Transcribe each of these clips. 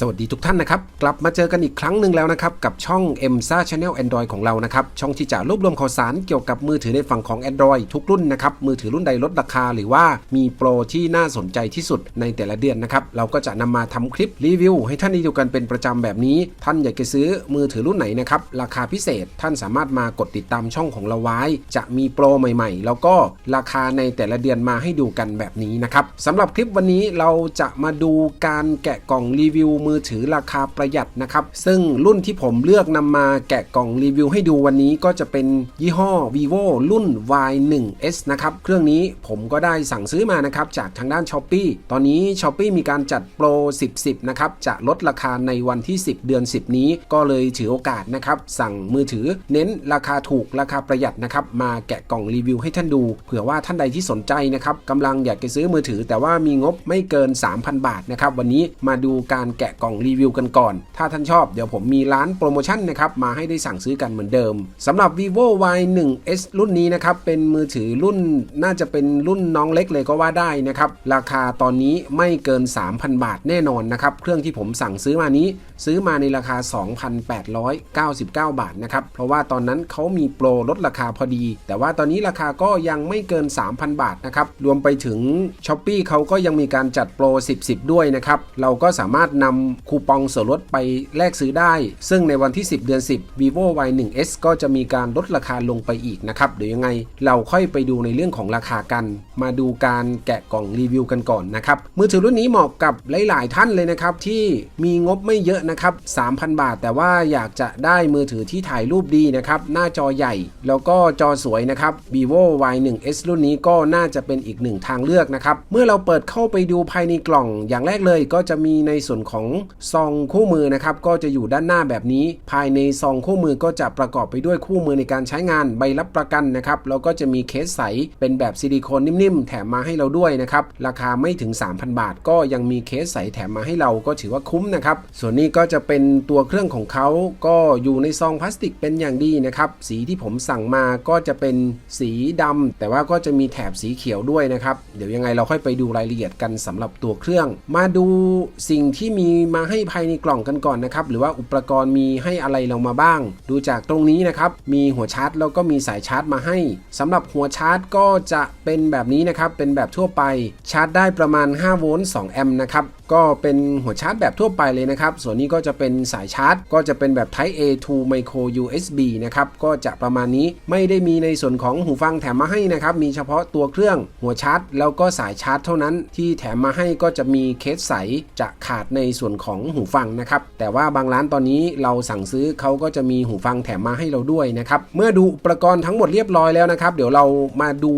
สวัสดีทุกท่านนะครับ กลับมาเจอกันอีกครั้งหนึ่งแล้วนะครับ กับช่อง m s a Channel Android ของเรานะครับ ช่องที่จะรวบรวมข่าวสารเกี่ยวกับมือถือในฝั่งของ Android ทุกรุ่นนะครับ มือถือรุ่นใดลดราคา หรือว่ามีโปรที่น่าสนใจที่สุดในแต่ละเดือนนะครับ เราก็จะนำมาทำคลิปรีวิว ให้ท่านได้ดูกันเป็นประจำแบบนี้ ท่านอยากจะซื้อมือถือรุ่นไหนนะครับราคาพิเศษท่านสามารถมากดติดตามช่องของเราไว้ จะมีโปรใหม่ๆ แล้วก็ราคาในแต่ละเดือนมาให้ดูกันแบบนี้นะครับสำหรับคลิปวันนี้เราจะมาดูการแกะกล่องรีวิวมือถือราคาประหยัดนะครับ ซึ่งรุ่นที่ผมเลือกนำมาแกะกล่องรีวิวให้ดูวันนี้ก็จะเป็นยี่ห้อ vivo รุ่น Y1s นะครับ เครื่องนี้ผมก็ได้สั่งซื้อมานะครับจากทางด้าน s h อ p e e ตอนนี้ s h อ p e e มีการจัดโปร 10 10 นะครับ จะลดราคาในวันที่ 10 เดือน 10 นี้ ก็เลยถือโอกาสนะครับ สั่งมือถือเน้นราคาถูกราคาประหยัดนะครับ มาแกะกล่องรีวิวให้ท่านดู เผื่อว่าท่านใดที่สนใจนะครับกำลังอยากจะซื้อมือถือ แต่ว่ามีงบไม่เกิน 3,000 บาทนะครับ วันนี้มาดูการแกะกล่องรีวิวกันก่อน ถ้าท่านชอบเดี๋ยวผมมีร้านโปรโมชั่นนะครับมาให้ได้สั่งซื้อกันเหมือนเดิมสำหรับ vivo y1s รุ่นนี้นะครับเป็นมือถือรุ่นน่าจะเป็นรุ่นน้องเล็กเลยก็ว่าได้นะครับราคาตอนนี้ไม่เกิน 3,000 บาทแน่นอนนะครับเครื่องที่ผมสั่งซื้อมานี้ซื้อมาในราคา 2,899 บาทนะครับ เพราะว่าตอนนั้นเขามีโปรลดราคาพอดี แต่ว่าตอนนี้ราคาก็ยังไม่เกิน 3,000 บาทนะครับ รวมไปถึง s h อ p e e เขาก็ยังมีการจัดโปร 10 10 ด้วยนะครับ เราก็สามารถนำคูปองส่วนลดไปแลกซื้อได้ ซึ่งในวันที่ 10 เดือน 10 vivo y1s ก็จะมีการลดราคาลงไปอีกนะครับ เดี๋ยวยังไงเราค่อยไปดูในเรื่องของราคากัน มาดูการแกะกล่องรีวิวกันก่อนนะครับ มือถือรุ่นนี้เหมาะกับหลาย ๆ ท่านเลยนะครับที่มีงบไม่เยอะนะครับ 3,000 บาท แต่ว่าอยากจะได้มือถือที่ถ่ายรูปดีนะครับ หน้าจอใหญ่ แล้วก็จอสวยนะครับ vivo y1s รุ่นนี้ก็น่าจะเป็นอีกหนึ่งทางเลือกนะครับ เมื่อเราเปิดเข้าไปดูภายในกล่องอย่างแรกเลยก็จะมีในส่วนของซองคู่มือนะครับ ก็จะอยู่ด้านหน้าแบบนี้ ภายในซองคู่มือก็จะประกอบไปด้วยคู่มือในการใช้งานใบรับประกันนะครับ แล้วก็จะมีเคสใสเป็นแบบซิลิโคนนิ่มๆ แถมมาให้เราด้วยนะครับ ราคาไม่ถึง 3,000 บาท ก็ยังมีเคสใสแถมมาให้เราก็ถือว่าคุ้มนะครับ ส่วนนี้ก็จะเป็นตัวเครื่องของเขาก็อยู่ในซองพลาสติกเป็นอย่างดีนะครับ สีที่ผมสั่งมาก็จะเป็นสีดำแต่ว่าก็จะมีแถบสีเขียวด้วยนะครับ เดี๋ยวยังไงเราค่อยไปดูรายละเอียดกันสำหรับตัวเครื่อง มาดูสิ่งที่มีมาให้ภายในกล่องกันก่อนนะครับ หรือว่าอุปกรณ์มีให้อะไรเรามาบ้าง ดูจากตรงนี้นะครับ มีหัวชาร์จแล้วก็มีสายชาร์จมาให้สำหรับหัวชาร์จก็จะเป็นแบบนี้นะครับ เป็นแบบทั่วไปชาร์จได้ประมาณ5โวลต์2แอมป์นะครับก็เป็นหัวชาร์จแบบทั่วไปเลยนะครับ ส่วนนี้ก็จะเป็นสายชาร์จ ก็จะเป็นแบบ Type A to Micro USB นะครับ ก็จะประมาณนี้ไม่ได้มีในส่วนของหูฟังแถมมาให้นะครับ มีเฉพาะตัวเครื่องหัวชาร์จ แล้วก็สายชาร์จเท่านั้นที่แถมมาให้ก็จะมีเคสใสจะขาดในส่วนของหูฟังนะครับ แต่ว่าบางร้านตอนนี้เราสั่งซื้อเขาก็จะมีหูฟังแถมมาให้เราด้วยนะครับ เมื่อดูอุปกรณ์ทั้งหมดเรียบร้อยแล้วนะครับ เดี๋ยวเรามาดู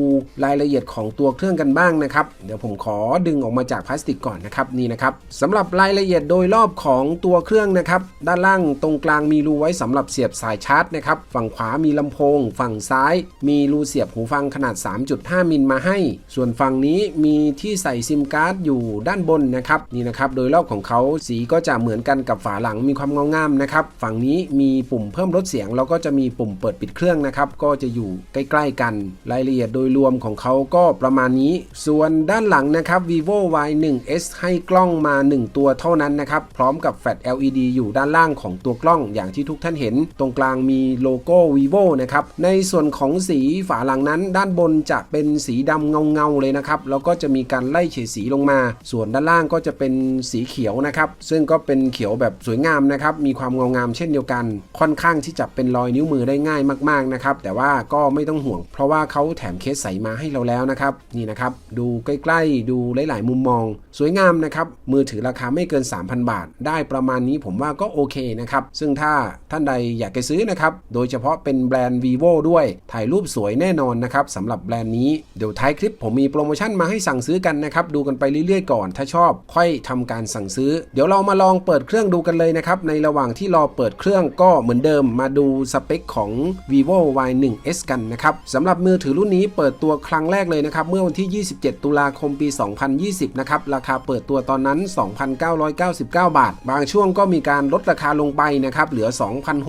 รายละเอียดของตัวเครื่องกันบ้างนะครับ เดี๋ยวผมขอดึงออกมาจากพลาสติกก่อนนะครับนี่นะครับสำหรับรายละเอียดโดยรอบของตัวเครื่องนะครับ ด้านล่างตรงกลางมีรูไว้สำหรับเสียบสายชาร์จนะครับฝั่งขวามีลำโพง ฝั่งซ้าย มีรูเสียบหูฟังขนาด 3.5 มิลมาให้ ส่วนฝั่งนี้มีที่ใส่ซิมการ์ดอยู่ด้านบนนะครับนี่นะครับโดยรอบของเขาสีก็จะเหมือนกันกับฝาหลังมีความเงางามนะครับฝั่งนี้มีปุ่มเพิ่มลดเสียงแล้วก็จะมีปุ่มเปิดปิดเครื่องนะครับก็จะอยู่ใกล้ ๆ กัน รายละเอียดโดยรวมของเขาก็ประมาณนี้ ส่วนด้านหลังนะครับ vivo y1s ให้กล้องมา 1 ตัวเท่านั้นนะครับ พร้อมกับแฟลช LED อยู่ด้านล่างของตัวกล้องอย่างที่ทุกท่านเห็น ตรงกลางมีโลโก้ vivo นะครับ ในส่วนของสีฝาหลังนั้น ด้านบนจะเป็นสีดำเงาๆเลยนะครับ แล้วก็จะมีการไล่เฉดสีลงมา ส่วนด้านล่างก็จะเป็นสีเขียวนะครับ ซึ่งก็เป็นเขียวแบบสวยงามนะครับ มีความเงางามเช่นเดียวกัน ค่อนข้างที่จะเป็นรอยนิ้วมือได้ง่ายมากๆนะครับ แต่ว่าก็ไม่ต้องห่วง เพราะว่าเขาแถมเคสใสมาให้เราแล้วนะครับ นี่นะครับ ดูใกล้ๆ ดูหลาย ๆ มุมมอง สวยงามนะครับ มือถือราคาไม่เกิน 3,000 บาท ได้ประมาณนี้ผมว่าก็โอเคนะครับ ซึ่งถ้าท่านใดอยากจะซื้อนะครับ โดยเฉพาะเป็นแบรนด์ vivo ด้วย ถ่ายรูปสวยแน่นอนนะครับสำหรับแบรนด์นี้ เดี๋ยวท้ายคลิปผมมีโปรโมชั่นมาให้สั่งซื้อกันนะครับ ดูกันไปเรื่อยๆก่อน ถ้าชอบค่อยทำการสั่งซื้อ เดี๋ยวเรามาลองเปิดเครื่องดูกันเลยนะครับ ในระหว่างที่รอเปิดเครื่องก็เหมือนเดิมมาดูสเปคของ vivo y1s กันนะครับสำหรับมือถือรุ่นนี้เปิดตัวครั้งแรกเลยนะครับเมื่อวันที่ 27 ตุลาคมปี 2020 นะครับราคาเปิดตัวตอนนั้น2,999 บาท บางช่วงก็มีการลดราคาลงไปนะครับเหลือ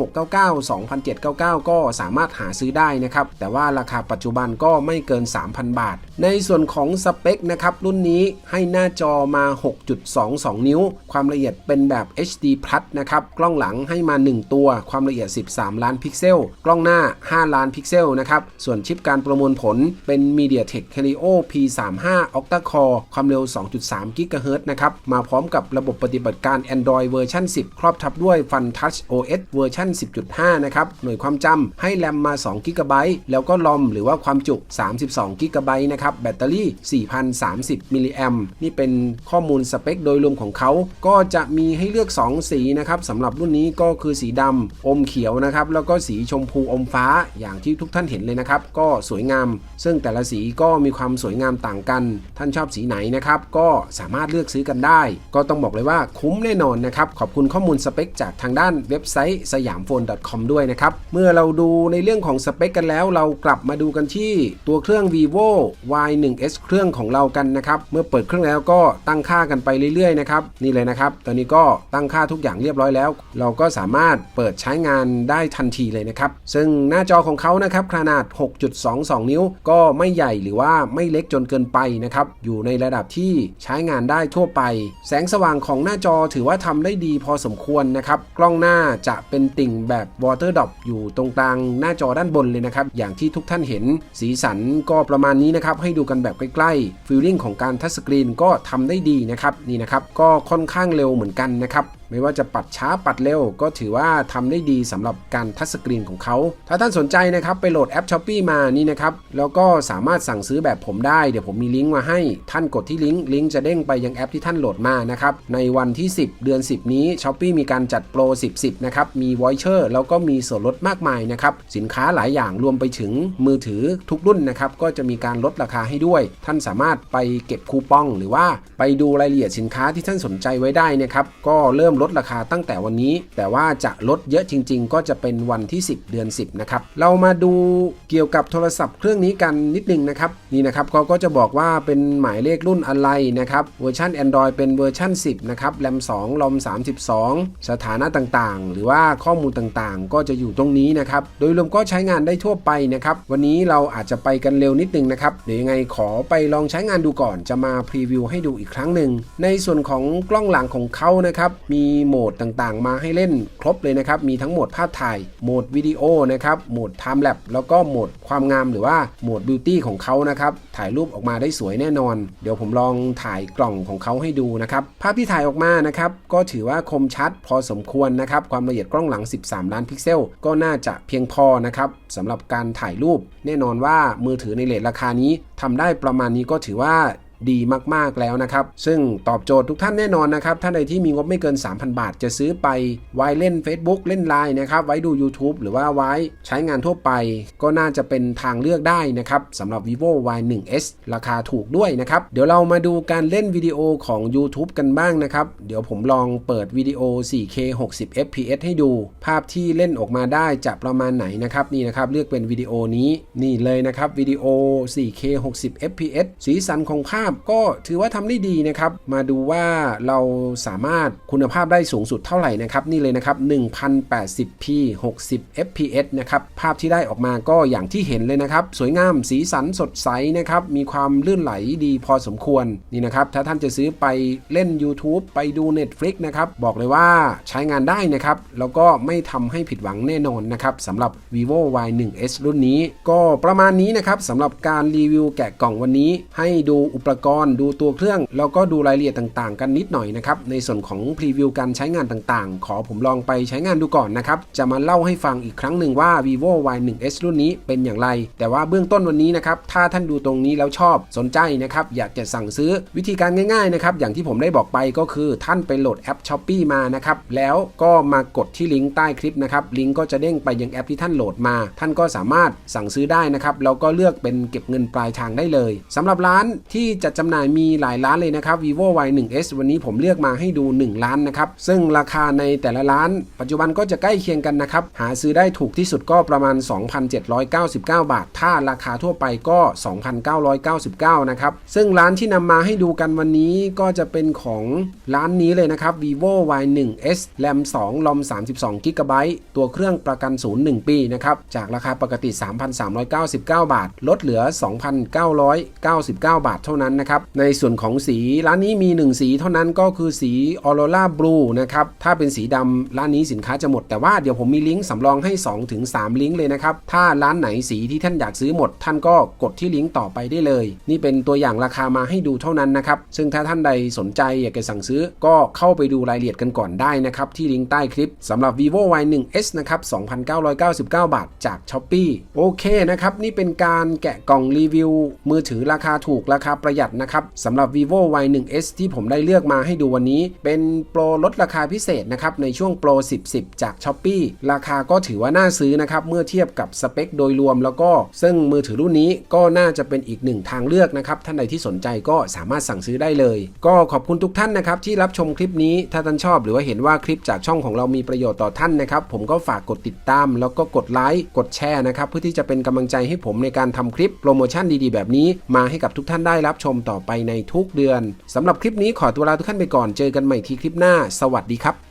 2,699 2,799 ก็สามารถหาซื้อได้นะครับ แต่ว่าราคาปัจจุบันก็ไม่เกิน 3,000 บาท ในส่วนของสเปคนะครับรุ่นนี้ให้หน้าจอมา 6.22 นิ้ว ความละเอียดเป็นแบบ HD Plus นะครับกล้องหลังให้มา 1 ตัว ความละเอียด 13 ล้านพิกเซล กล้องหน้า 5 ล้านพิกเซลนะครับส่วนชิปการประมวลผลเป็น MediaTek Helio P35 Octa Core ความเร็ว 2.3 GHz นะครับมาพร้อมกับระบบปฏิบัติการ Android เวอร์ชัน10 ครอบทับด้วย Fun Touch OS เวอร์ชัน10.5 นะครับ หน่วยความจำให้แรมมา2 GB แล้วก็ลอมหรือว่าความจุ 32 GB นะครับ แบตเตอรี่ 4,030 มิลลิแอมนี่เป็นข้อมูลสเปคโดยรวมของเขา ก็จะมีให้เลือก 2 สีนะครับสำหรับรุ่นนี้ก็คือสีดำอมเขียวนะครับ แล้วก็สีชมพูอมฟ้าอย่างที่ทุกท่านเห็นเลยนะครับ ก็สวยงาม ซึ่งแต่ละสีก็มีความสวยงามต่างกัน ท่านชอบสีไหนนะครับ ก็สามารถเลือกซื้อกันได้ก็ต้องบอกเลยว่าคุ้มแน่นอนนะครับ ขอบคุณข้อมูลสเปคจากทางด้านเว็บไซต์สยามโฟน .com ด้วยนะครับ เมื่อเราดูในเรื่องของสเปคกันแล้ว เรากลับมาดูกันที่ตัวเครื่อง vivo y1s เครื่องของเรากันนะครับ เมื่อเปิดเครื่องแล้วก็ตั้งค่ากันไปเรื่อยๆนะครับ นี่เลยนะครับ ตอนนี้ก็ตั้งค่าทุกอย่างเรียบร้อยแล้ว เราก็สามารถเปิดใช้งานได้ทันทีเลยนะครับ ซึ่งหน้าจอของเขานะครับขนาด 6.22 นิ้ว ก็ไม่ใหญ่หรือว่าไม่เล็กจนเกินไปนะครับ อยู่ในระดับที่ใช้งานได้ทั่วไปแสงสว่างของหน้าจอถือว่าทำได้ดีพอสมควรนะครับ กล้องหน้าจะเป็นติ่งแบบ water drop อยู่ตรงกลางหน้าจอด้านบนเลยนะครับ อย่างที่ทุกท่านเห็น สีสันก็ประมาณนี้นะครับ ให้ดูกันแบบใกล้ๆฟีลลิ่งของการทัชสกรีนก็ทำได้ดีนะครับนี่นะครับก็ค่อนข้างเร็วเหมือนกันนะครับ ไม่ว่าจะปัดช้าปัดเร็ว ก็ถือว่าทำได้ดีสำหรับการทัชสกรีนของเขา ถ้าท่านสนใจนะครับไปโหลดแอป s h อ p e e มานี่นะครับ แล้วก็สามารถสั่งซื้อแบบผมได้ เดี๋ยวผมมีลิงก์มาให้ ท่านกดที่ลิงก์ ลิงก์จะเด้งไปยังแอปที่ท่านโหลดมานะครับ ในวันที่ 10 เดือน 10 นี้ s h อ p e e มีการจัดโปร 10 10 นะครับ มีวอยเชอร์แล้วก็มีส่วนลดมากมายนะครับ สินค้าหลายอย่างรวมไปถึงมือถือทุกรุ่นนะครับ ก็จะมีการลดราคาให้ด้วย ท่านสามารถไปเก็บคูปอง หรือว่าไปดูรายละเอียดสินค้าที่ท่านสนใจไว้ได้นะครับ ก็เริ่มลดราคาตั้งแต่วันนี้ แต่ว่าจะลดเยอะจริง ๆ ก็จะเป็นวันที่ 10 เดือน 10 นะครับ เรามาดูเกี่ยวกับโทรศัพท์เครื่องนี้กันนิดนึงนะครับ นี่นะครับเขาก็จะบอกว่าเป็นหมายเลขรุ่นอะไรนะครับ เวอร์ชัน Android เป็นเวอร์ชัน10 นะครับ แรม2ลอม 32 สถานะต่างๆ หรือว่าข้อมูลต่างๆ ก็จะอยู่ตรงนี้นะครับ โดยรวมก็ใช้งานได้ทั่วไปนะครับ วันนี้เราอาจจะไปกันเร็วนิดนึงนะครับ เดี๋ยวยังไงขอไปลองใช้งานดูก่อน จะมาพรีวิวให้ดูอีกครั้งหนึ่ง ในส่วนของกล้องหลังของเขานะครับ มีีโหมดต่างๆ มาให้เล่นครบเลยนะครับ มีทั้งโหมดภาพถ่าย โหมดวิดีโอนะครับ โหมด Time Lapse แล้วก็โหมดความงามหรือว่าโหมด Beauty ของเขานะครับ ถ่ายรูปออกมาได้สวยแน่นอน เดี๋ยวผมลองถ่ายกล่องของเขาให้ดูนะครับ ภาพที่ถ่ายออกมานะครับ ก็ถือว่าคมชัดพอสมควรนะครับ ความละเอียดกล้องหลัง 13 ล้านพิกเซล ก็น่าจะเพียงพอนะครับสำหรับการถ่ายรูป แน่นอนว่ามือถือในเลทราคานี้ทำได้ประมาณนี้ก็ถือว่า ดีมากๆแล้วนะครับ ซึ่งตอบโจทย์ทุกท่านแน่นอนนะครับท่านใดที่มีงบไม่เกิน 3,000 บาท จะซื้อไปไว้เล่น Facebook เล่น Line นะครับ ไว้ดู YouTube หรือว่าไว้ใช้งานทั่วไป ก็น่าจะเป็นทางเลือกได้นะครับสำหรับ vivo y1s ราคาถูกด้วยนะครับ เดี๋ยวเรามาดูการเล่นวิดีโอของ YouTube กันบ้างนะครับ เดี๋ยวผมลองเปิดวิดีโอ 4K 60 fps ให้ดู ภาพที่เล่นออกมาได้จะประมาณไหนนะครับนี่นะครับเลือกเป็นวิดีโอนี้นี่เลยนะครับวิดีโอ 4K 60 fps สีสันของภาพก็ถือว่าทำได้ดีนะครับ มาดูว่าเราสามารถคุณภาพได้สูงสุดเท่าไหร่นะครับ นี่เลยนะครับ 1080p 60 fps นะครับ ภาพที่ได้ออกมาก็อย่างที่เห็นเลยนะครับ สวยงามสีสันสดใสนะครับ มีความลื่นไหลดีพอสมควรนี่นะครับ ถ้าท่านจะซื้อไปเล่น YouTube ไปดู Netflix นะครับ บอกเลยว่าใช้งานได้นะครับ แล้วก็ไม่ทำให้ผิดหวังแน่นอนนะครับสำหรับ vivo y1s รุ่นนี้ ก็ประมาณนี้นะครับสำหรับการรีวิวแกะกล่องวันนี้ ให้ดูอุปกรณ์ ดูตัวเครื่อง แล้วก็ดูรายละเอียดต่างๆ กันนิดหน่อยนะครับ ในส่วนของพรีวิวการใช้งานต่างๆ ขอผมลองไปใช้งานดูก่อนนะครับ จะมาเล่าให้ฟังอีกครั้งหนึ่งว่า vivo y1s รุ่นนี้เป็นอย่างไร แต่ว่าเบื้องต้นวันนี้นะครับ ถ้าท่านดูตรงนี้แล้วชอบ สนใจนะครับ อยากจะสั่งซื้อวิธีการง่ายๆนะครับ อย่างที่ผมได้บอกไปก็คือท่านไปโหลดแอป s h อ p e e มานะครับ แล้วก็มากดที่ลิงก์ใต้คลิปนะครับ ลิงก์ก็จะเด้งไปยังแอปที่ท่านโหลดมา ท่านก็สามารถสั่งซื้อได้นะครับ แล้วก็เลือกเป็นเก็บเงินปลายทางได้เลยสำหรับร้านที่จะจัดจำหน่ายมีหลายร้านเลยนะครับ vivo y 1 s วันนี้ผมเลือกมาให้ดู 1 ล้านนะครับ ซึ่งราคาในแต่ละร้าน ปัจจุบันก็จะใกล้เคียงกันนะครับ หาซื้อได้ถูกที่สุดก็ประมาณ 2,799 บาท ถ้าราคาทั่วไปก็ 2,999 นะครับ ซึ่งร้านที่นำมาให้ดูกันวันนี้ก็จะเป็นของร้านนี้เลยนะครับ vivo y 1 s ram 2 rom 32 g b ตัวเครื่องประกันศูนย์1ปีนะครับ จากราคาปกติ 3,399 บาท ลดเหลือ 2,999 บาทเท่านั้นนะครับ ในส่วนของสีร้านนี้มี 1 สีเท่านั้นก็คือสี Aurora Blue นะครับ ถ้าเป็นสีดำร้านนี้สินค้าจะหมด แต่ว่าเดี๋ยวผมมีลิงก์สำรองให้ 2-3 ลิงก์เลยนะครับ ถ้าร้านไหนสีที่ท่านอยากซื้อหมด ท่านก็กดที่ลิงก์ต่อไปได้เลย นี่เป็นตัวอย่างราคามาให้ดูเท่านั้นนะครับ ซึ่งถ้าท่านใดสนใจอยากจะสั่งซื้อ ก็เข้าไปดูรายละเอียดกันก่อนได้นะครับที่ลิงก์ใต้คลิปสำหรับ vivo y 1 s นะครับ2,999 บาทจาก s h อ p e e โอเคนะครับนี่เป็นการแกะกล่องรีวิว มือถือราคาถูกราคาประหยัดนะครับสำหรับ vivo y 1 s ที่ผมได้เลือกมาให้ดูวันนี้ เป็นโปรลดราคาพิเศษนะครับในช่วงโปร 10 10 จาก s h อ p e e ราคาก็ถือว่าน่าซื้อนะครับเมื่อเทียบกับสเปคโดยรวมแล้วก็ ซึ่งมือถือรุ่นนี้ก็น่าจะเป็นอีกหนึ่งทางเลือกนะครับท่านใดที่สนใจก็สามารถสั่งซื้อได้เลย ก็ขอบคุณทุกท่านนะครับที่รับชมคลิปนี้ถ้าท่านชอบหรือว่าเห็นว่าคลิปจากช่องของเรามีประโยชน์ต่อท่านนะครับผมก็ฝากกดติดตาม แล้วก็กดไลค์กดแชร์นะครับเพื่อที่จะเป็นกำลังใจให้ผมในการทำคลิปโปรโมชั่นดีๆ แบบนี้มาให้กับทุกท่านได้รับชมต่อไปในทุกเดือนสำหรับคลิปนี้ขอตัวลาทุกท่านไปก่อนเจอกันใหม่ที่คลิปหน้า สวัสดีครับ